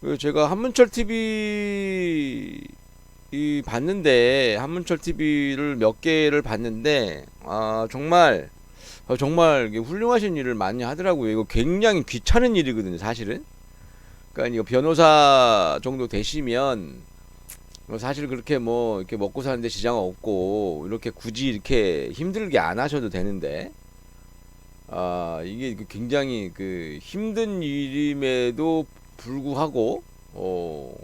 그 제가 한문철 TV 이 봤는데 한문철 TV를 몇 개를 봤는데 아 정말 어, 정말 훌륭하신 일을 많이 하더라고요. 이거 굉장히 귀찮은 일이거든요, 사실은. 그러니까 이거 변호사 정도 되시면 뭐 사실 그렇게 뭐 이렇게 먹고 사는데 지장 없고 이렇게 굳이 이렇게 힘들게 안 하셔도 되는데 아 이게 그 굉장히 그 힘든 일임에도 불구하고 어,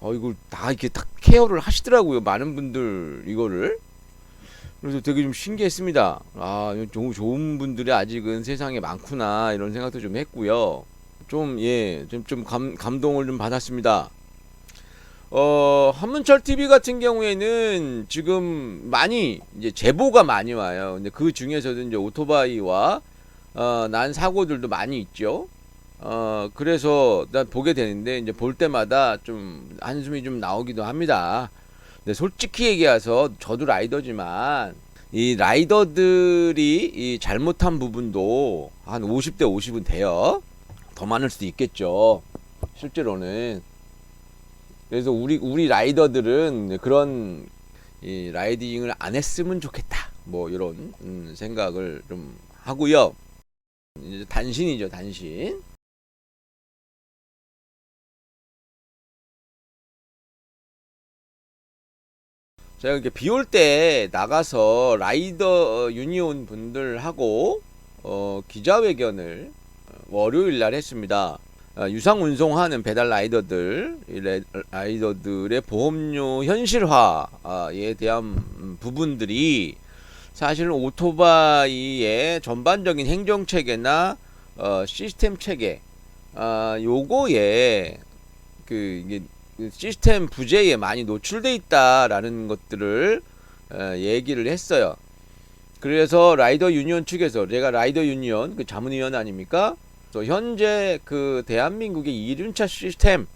어 이걸 다 이렇게 딱 케어를 하시더라고요 많은 분들 이거를 그래서 되게 좀 신기했습니다 아 너무 좋은 분들이 아직은 세상에 많구나 이런 생각도 좀 했고요 좀 예 좀 좀 감 감동을 좀 받았습니다 어, 한문철 TV 같은 경우에는 지금 많이 이제 제보가 많이 와요. 근데 그 중에서도 이제 오토바이와 어, 난 사고들도 많이 있죠. 어, 그래서 난 보게 되는데 이제 볼 때마다 좀 한숨이 좀 나오기도 합니다. 근데 솔직히 얘기해서 저도 라이더지만 이 라이더들이 이 잘못한 부분도 한 50대 50은 돼요. 더 많을 수도 있겠죠. 실제로는. 그래서 우리 우리 라이더들은 그런 이 라이딩을 안 했으면 좋겠다. 뭐 이런 음, 생각을 좀 하고요. 이제 단신이죠, 단신. 제가 이렇게 비 올 때 나가서 라이더 유니온 분들하고 어, 기자회견을 어, 월요일 날 했습니다. 어, 유상 운송하는 배달 라이더들 라이더들의 보험료 현실화에 대한 음, 부분들이 사실은 오토바이의 전반적인 행정 체계나 어, 시스템 체계 아 요거에 그 이게 그 시스템 부재에 많이 노출돼 있다라는 것들을 어, 얘기를 했어요. 그래서 라이더 유니온 측에서 제가 라이더 유니온 그 자문위원 아닙니까? 또 현재 그 대한민국의 이륜차 시스템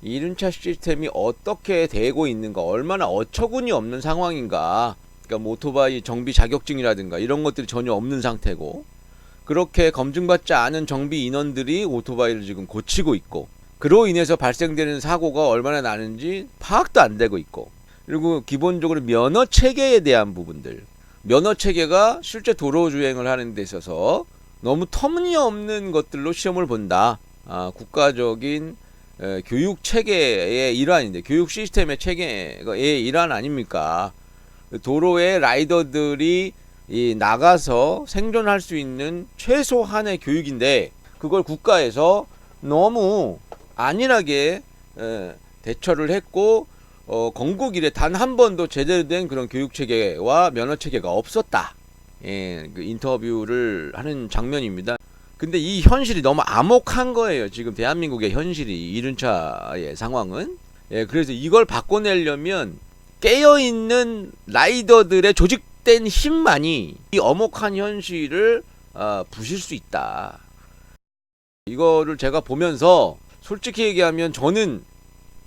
이륜차 시스템이 어떻게 되고 있는가 얼마나 어처구니 없는 상황인가 그러니까 뭐 오토바이 정비 자격증이라든가 이런 것들이 전혀 없는 상태고 그렇게 검증받지 않은 정비 인원들이 오토바이를 지금 고치고 있고 그로 인해서 발생되는 사고가 얼마나 나는지 파악도 안 되고 있고 그리고 기본적으로 면허 체계에 대한 부분들 면허 체계가 실제 도로 주행을 하는 데 있어서 너무 터무니없는 것들로 시험을 본다. 아, 국가적인 에, 교육 체계의 일환인데 교육 시스템의 체계의 일환 아닙니까? 도로에 라이더들이 이 나가서 생존할 수 있는 최소한의 교육인데 그걸 국가에서 너무 안일하게 에, 대처를 했고 어, 건국 이래 단 한 번도 제대로 된 그런 교육 체계와 면허 체계가 없었다. 예, 그 인터뷰를 하는 장면입니다. 근데 이 현실이 너무 암혹한 거예요. 지금 대한민국의 현실이 이륜 차의 상황은. 예, 그래서 이걸 바꿔내려면 깨어 있는 라이더들의 조직된 힘만이 이 엄혹한 현실을 어, 부실 수 있다. 이거를 제가 보면서 솔직히 얘기하면 저는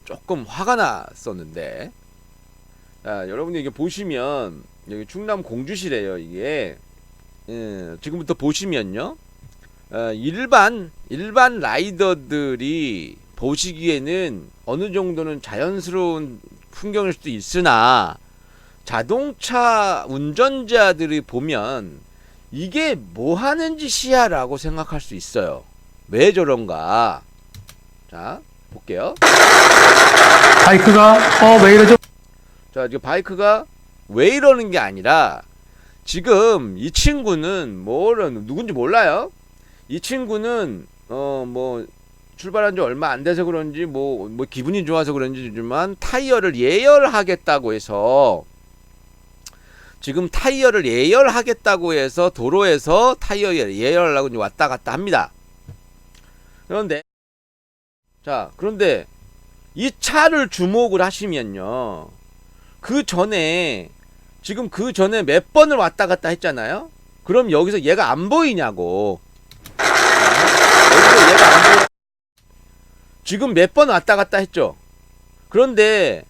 조금 화가 났었는데 아, 여러분이 이게 보시면 여기 충남 공주시래요 이게 예, 지금부터 보시면요 어, 일반 일반 라이더들이 보시기에는 어느 정도는 자연스러운 풍경일 수도 있으나 자동차 운전자들이 보면 이게 뭐 하는 짓이야라고 생각할 수 있어요. 왜 저런가? 자, 볼게요. 바이크가 어 왜 이러죠? 자, 지금 바이크가 왜 이러는 게 아니라 지금 이 친구는 뭐를 누군지 몰라요. 이 친구는 어 뭐 출발한 지 얼마 안 돼서 그런지 뭐뭐 기분이 좋아서 그런지지만 타이어를 예열하겠다고 해서 지금 타이어를 예열하겠다고 해서 도로에서 타이어 예- 예열하려고 이제 왔다 갔다 합니다. 그런데 자, 그런데 이 차를 주목을 하시면요. 그 전에 지금 그 전에 몇 번을 왔다 갔다 했잖아요. 그럼 여기서 얘가 안 보이냐고. 여기서 얘가 안 보여. 지금 몇 번 왔다 갔다 했죠. 그런데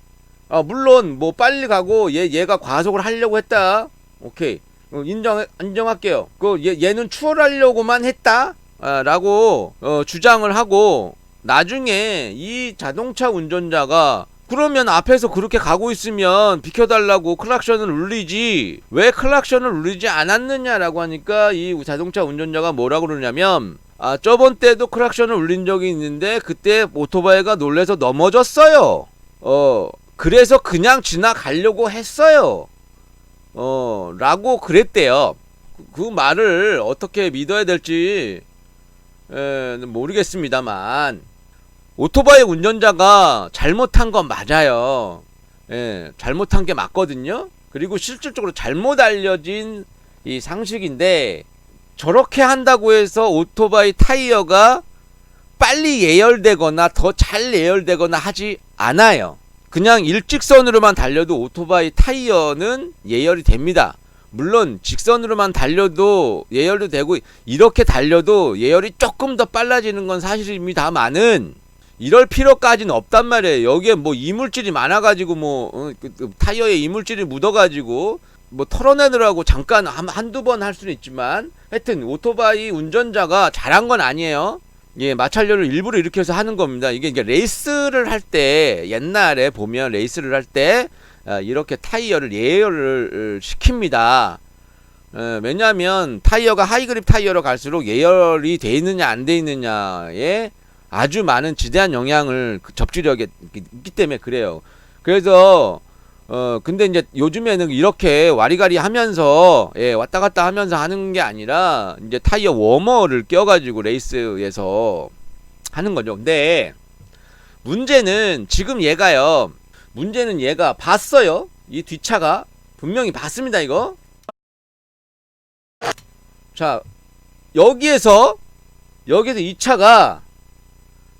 아, 물론 뭐 빨리 가고 얘 얘가 과속을 하려고 했다. 오케이 어, 인정 인정할게요. 그 얘, 얘는 추월하려고만 했다. 아, 라고 어, 주장을 하고 나중에 이 자동차 운전자가 그러면 앞에서 그렇게 가고 있으면 비켜달라고 클락션을 울리지. 왜 클락션을 울리지 않았느냐라고 하니까 이 자동차 운전자가 뭐라고 그러냐면 아 저번 때도 클락션을 울린 적이 있는데 그때 오토바이가 놀래서 넘어졌어요. 어 그래서 그냥 지나가려고 했어요. 어 라고 그랬대요. 그, 그 말을 어떻게 믿어야 될지 에, 모르겠습니다만 오토바이 운전자가 잘못한 건 맞아요. 예, 잘못한 게 맞거든요. 그리고 실질적으로 잘못 알려진 이 상식인데 저렇게 한다고 해서 오토바이 타이어가 빨리 예열되거나 더 잘 예열되거나 하지 않아요. 그냥 일직선으로만 달려도 오토바이 타이어는 예열이 됩니다. 물론 직선으로만 달려도 예열도 되고 이렇게 달려도 예열이 조금 더 빨라지는 건 사실입니다만은 이럴 필요까지는 없단 말이에요. 여기에 뭐 이물질이 많아가지고 뭐 어, 그, 그 타이어에 이물질이 묻어가지고 뭐 털어내느라고 잠깐 한, 한두 번 할 수는 있지만 하여튼 오토바이 운전자가 잘한 건 아니에요. 예, 마찰열을 일부러 해서 하는 겁니다. 이게 이제 레이스를 할 때 옛날에 보면 레이스를 할때 아, 이렇게 타이어를 예열을 시킵니다. 어, 왜냐하면 타이어가 하이그립 타이어로 갈수록 예열이 돼 있느냐 안 돼 있느냐에 아주 많은 지대한 영향을 그 접지력에 있기 때문에 그래요. 그래서 어 근데 이제 요즘에는 이렇게 와리가리 하면서 예 왔다 갔다 하면서 하는 게 아니라 이제 타이어 워머를 껴가지고 레이스에서 하는 거죠. 근데 문제는 지금 얘가요. 문제는 얘가 봤어요. 이 뒷차가 분명히 봤습니다. 이거. 자 여기에서 여기서 이 차가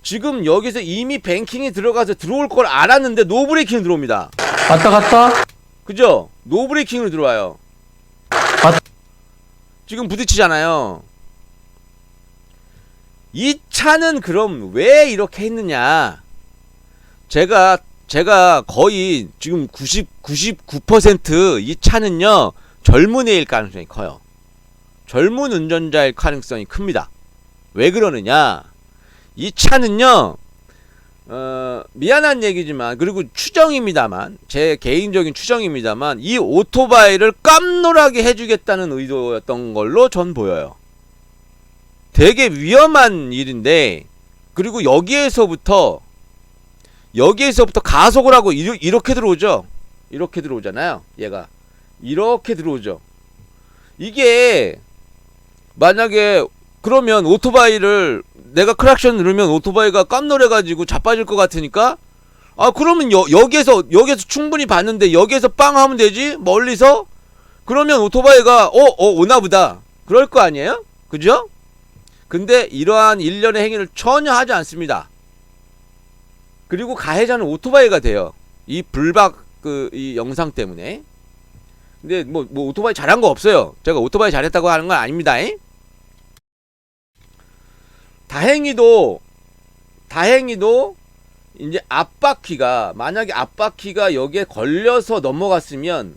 지금 여기서 이미 뱅킹이 들어가서 들어올 걸 알았는데 노브레이킹 들어옵니다. 왔다 갔다 그죠? 노브레이킹으로 들어와요. 왔- 지금 부딪히잖아요. 이 차는 그럼 왜 이렇게 했느냐? 제가 제가 거의 지금 90 99%이 차는요 젊은 애일 가능성이 커요. 젊은 운전자일 가능성이 큽니다. 왜 그러느냐? 이 차는요, 어, 미안한 얘기지만, 그리고 추정입니다만, 제 개인적인 추정입니다만, 이 오토바이를 깜놀하게 해주겠다는 의도였던 걸로 전 보여요. 되게 위험한 일인데, 그리고 여기에서부터, 여기에서부터 가속을 하고 이렇게 들어오죠? 이렇게 들어오잖아요, 얘가. 이렇게 들어오죠. 이게, 만약에, 그러면 오토바이를 내가 크락션 누르면 오토바이가 깜놀해가지고 자빠질 것 같으니까? 아 그러면 여, 여기에서 여기에서 충분히 봤는데 여기에서 빵 하면 되지? 멀리서? 그러면 오토바이가 어어 오나보다. 그럴 거 아니에요? 그죠? 근데 이러한 일련의 행위를 전혀 하지 않습니다. 그리고 가해자는 오토바이가 돼요. 이 불박 그 이 영상 때문에. 근데 뭐 뭐 오토바이 잘한 거 없어요. 제가 오토바이 잘했다고 하는 건 아닙니다 잉? 다행히도 다행히도 이제 앞바퀴가 만약에 앞바퀴가 여기에 걸려서 넘어갔으면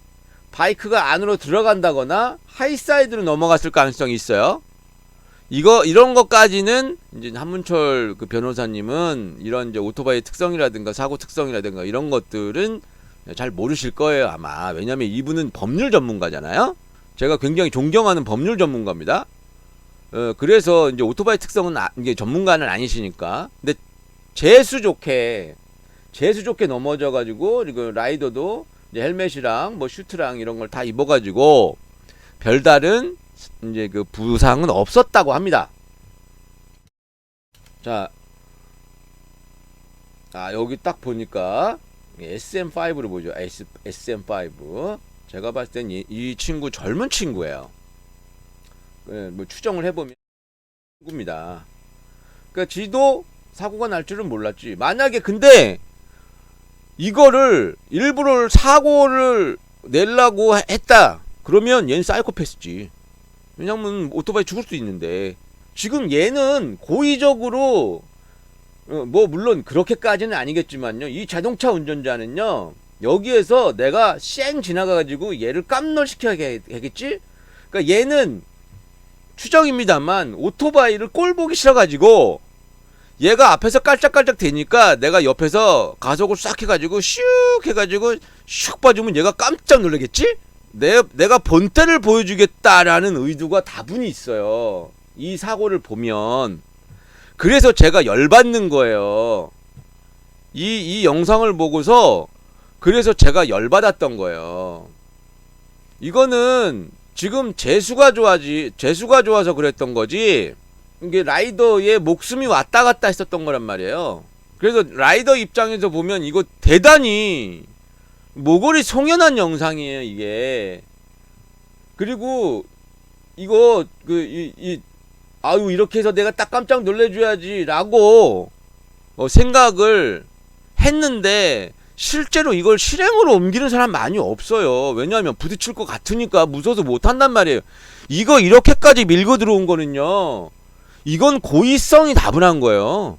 바이크가 안으로 들어간다거나 하이사이드로 넘어갔을 가능성이 있어요. 이거 이런 것까지는 이제 한문철 그 변호사님은 이런 이제 오토바이 특성이라든가 사고 특성이라든가 이런 것들은 잘 모르실 거예요 아마 왜냐면 이분은 법률 전문가잖아요. 제가 굉장히 존경하는 법률 전문가입니다. 어, 그래서 이제 오토바이 특성은 아, 이게 전문가는 아니시니까. 근데 재수 좋게 재수 좋게 넘어져 가지고 이거 라이더도 이제 헬멧이랑 뭐 슈트랑 이런 걸 다 입어 가지고 별다른 이제 그 부상은 없었다고 합니다. 자. 아, 여기 딱 보니까 SM5를 보죠. S, SM5. 제가 봤을 땐이 친구 젊은 친구예요. 예, 뭐 추정을 해보면 친구입니다. 그러니까 지도 사고가 날 줄은 몰랐지. 만약에 근데 이거를 일부러 사고를 내려고 했다. 그러면 얘는 사이코패스지. 왜냐면 오토바이 죽을 수 있는데 지금 얘는 고의적으로 어, 뭐 물론 그렇게까지는 아니겠지만요. 이 자동차 운전자는요. 여기에서 내가 쌩 지나가가지고 얘를 깜놀시켜야겠지? 그러니까 얘는 추정입니다만 오토바이를 꼴 보기 싫어가지고 얘가 앞에서 깔짝깔짝 대니까 내가 옆에서 가속을 싹 해가지고 슉 해가지고 슉 빠지면 얘가 깜짝 놀라겠지? 내, 내가 본때를 보여주겠다라는 의도가 다분히 있어요. 이 사고를 보면. 그래서 제가 열받는 거예요. 이, 이 영상을 보고서 그래서 제가 열받았던 거예요. 이거는 지금 재수가 좋아지, 재수가 좋아서 그랬던 거지. 이게 라이더의 목숨이 왔다 갔다 했었던 거란 말이에요. 그래서 라이더 입장에서 보면 이거 대단히 모골이 송연한 영상이에요, 이게. 그리고 이거 그이 이 아유 이렇게 해서 내가 딱 깜짝 놀래줘야지라고 어, 생각을 했는데 실제로 이걸 실행으로 옮기는 사람 많이 없어요. 왜냐하면 부딪힐 것 같으니까 무서워서 못 한단 말이에요. 이거 이렇게까지 밀고 들어온 거는요. 이건 고의성이 다분한 거예요.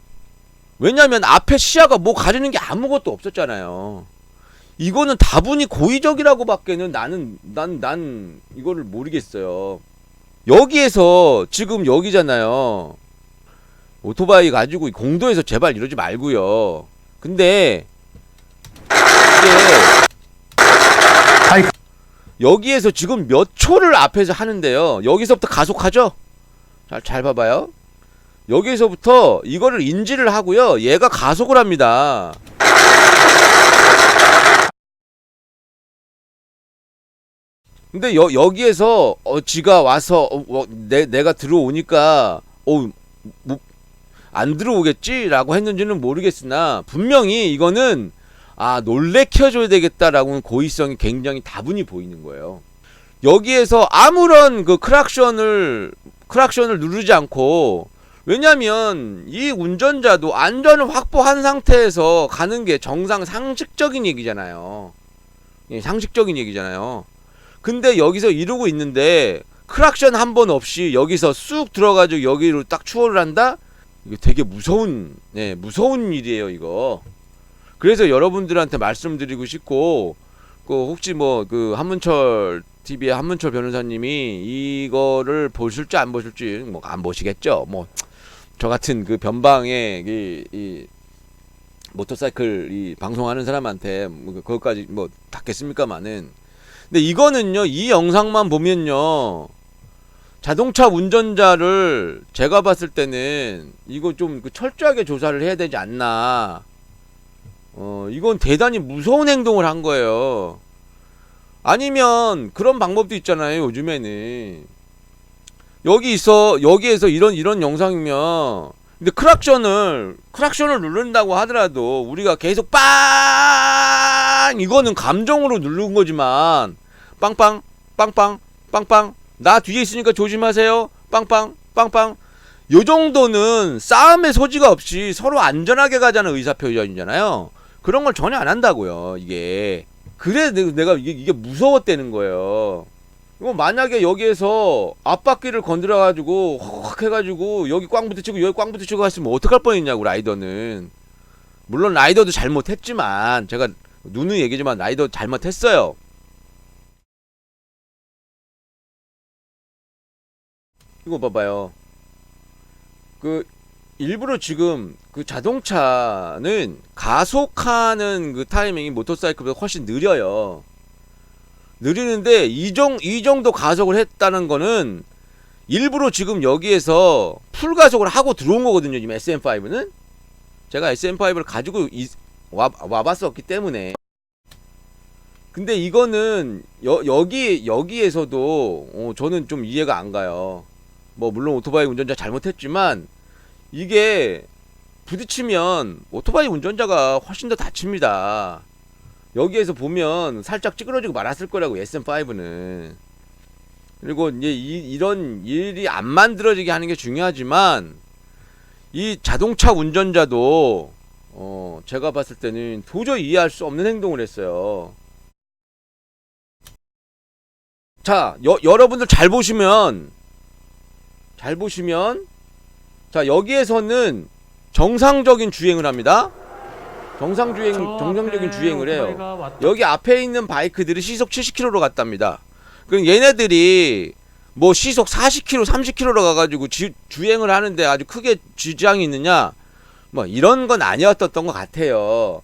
왜냐하면 앞에 시야가 뭐 가리는 게 아무것도 없었잖아요. 이거는 다분히 고의적이라고밖에는 나는 난난 이거를 모르겠어요. 여기에서 지금 여기잖아요. 오토바이 가지고 공도에서 제발 이러지 말고요. 근데 이게. 여기에서 지금 몇 초를 앞에서 하는데요. 여기서부터 가속하죠. 잘, 잘 봐봐요. 여기서부터 이거를 인지를 하고요. 얘가 가속을 합니다. 근데 여, 여기에서 어, 지가 와서 어, 어, 내, 내가 들어오니까 어, 뭐, 안 들어오겠지라고 했는지는 모르겠으나 분명히 이거는 아 놀래켜줘야 되겠다라고는 고의성이 굉장히 다분히 보이는 거예요. 여기에서 아무런 그 크락션을 크락션을 누르지 않고 왜냐면 이 운전자도 안전을 확보한 상태에서 가는 게 정상 상식적인 얘기잖아요. 예, 상식적인 얘기잖아요. 근데 여기서 이러고 있는데 크락션 한 번 없이 여기서 쑥 들어가지고 여기로 딱 추월을 한다? 이거 되게 무서운 네, 무서운 일이에요, 이거. 그래서 여러분들한테 말씀드리고 싶고 그 혹시 뭐 그 한문철 TV의 한문철 변호사님이 이거를 보실지 안 보실지 뭐 안 보시겠죠. 뭐 저 같은 그 변방의 이, 이 모터사이클 이 방송하는 사람한테 뭐 그것까지 뭐 닿겠습니까마는 근데 이거는요 이 영상만 보면요 자동차 운전자를 제가 봤을 때는 이거 좀그 철저하게 조사를 해야 되지 않나 어 이건 대단히 무서운 행동을 한 거예요. 아니면 그런 방법도 있잖아요 요즘에는. 여기 있어 여기에서 이런 이런 영상이면 근데 크락션을 크락션을 누른다고 하더라도 우리가 계속 빵! 이거는 감정으로 누른 거지만 빵빵 빵빵 빵빵. 나 뒤에 있으니까 조심하세요. 빵빵 빵빵. 요 정도는 싸움의 소지가 없이 서로 안전하게 가자는 의사 표현이잖아요 그런 걸 전혀 안 한다고요 이게. 그래 내- 내가 이게, 이게 무서웠다는 거예요. 이거 만약에 여기에서 앞바퀴를 건드려 가지고 확 해가지고 여기 꽝 부딪히고 여기 꽝 부딪히고 갔으면 어떡할 뻔했냐고 라이더는. 물론 라이더도 잘못했지만 제가 누누이 얘기지만 라이더 잘못했어요. 이거 봐봐요. 그 일부러 지금 그 자동차는 가속하는 그 타이밍이 모터사이클보다 훨씬 느려요 느리는데 이, 정, 이 정도 가속을 했다는 거는 일부러 지금 여기에서 풀 가속을 하고 들어온 거거든요. 지금 SM5는 제가 SM5를 가지고 이- 와, 와봤었기 때문에 근데 이거는 여, 여기 여기에서도 어, 저는 좀 이해가 안 가요. 뭐 물론 오토바이 운전자 잘못했지만 이게 부딪히면 오토바이 운전자가 훨씬 더 다칩니다. 여기에서 보면 살짝 찌그러지고 말았을 거라고 SM5는 그리고 이제 이, 이런 일이 안 만들어지게 하는 게 중요하지만 이 자동차 운전자도 어 제가 봤을 때는 도저히 이해할 수 없는 행동을 했어요. 자, 여, 여러분들 잘 보시면 잘 보시면 자 여기에서는 정상적인 주행을 합니다. 정상 주행 정상적인 주행을 해요. 여기 앞에 있는 바이크들이 시속 70km로 갔답니다. 그럼 얘네들이 뭐 시속 40km, 30km로 가가지고 지- 주행을 하는데 아주 크게 지장이 있느냐? 뭐 이런 건 아니었던 것 같아요.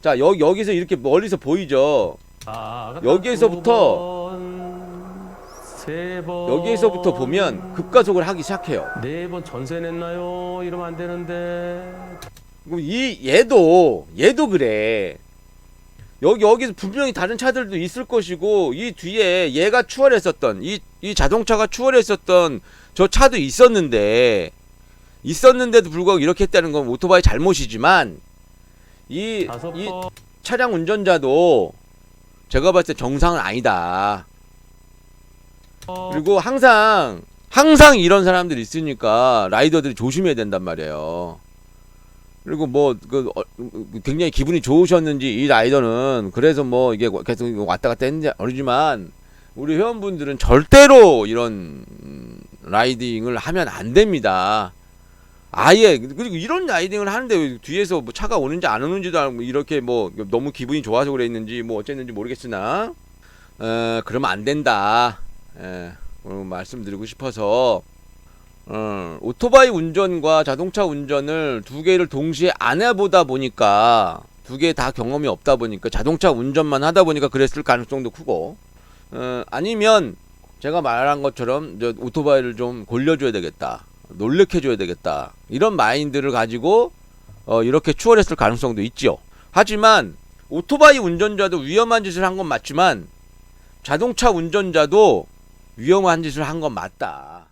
자, 여, 여기서 이렇게 멀리서 보이죠? 여기에서부터 여기에서부터 보면 급가속을 하기 시작해요. 네 번 전세 냈나요? 이러면 안 되는데. 그럼 이 얘도 얘도 그래. 여기 여기서 분명히 다른 차들도 있을 것이고 이 뒤에 얘가 추월했었던 이 이 자동차가 추월했었던 저 차도 있었는데 있었는데도 불구하고 이렇게 했다는 건 오토바이 잘못이지만 이이 번. 차량 운전자도 제가 봤을 때 정상은 아니다. 그리고 항상 항상 이런 사람들이 있으니까 라이더들이 조심해야 된단 말이에요. 그리고 뭐그 어, 굉장히 기분이 좋으셨는지 이 라이더는 그래서 뭐 이게 계속 왔다 갔다 했는지 모르지만 우리 회원분들은 절대로 이런 음, 라이딩을 하면 안 됩니다. 아예 그리고 이런 라이딩을 하는데 왜 뒤에서 뭐 차가 오는지 안 오는지도 알고 이렇게 뭐 너무 기분이 좋아서 그랬는지 뭐 어쨌는지 모르겠으나 어, 그러면 안 된다. 예, 오늘 말씀드리고 싶어서 어, 오토바이 운전과 자동차 운전을 두 개를 동시에 안 해보다 보니까 두 개 다 경험이 없다 보니까 자동차 운전만 하다 보니까 그랬을 가능성도 크고 어, 아니면 제가 말한 것처럼 저 오토바이를 좀 골려줘야 되겠다 놀래켜줘야 되겠다 이런 마인드를 가지고 어, 이렇게 추월했을 가능성도 있죠 하지만 오토바이 운전자도 위험한 짓을 한 건 맞지만 자동차 운전자도 위험한 짓을 한 건 맞다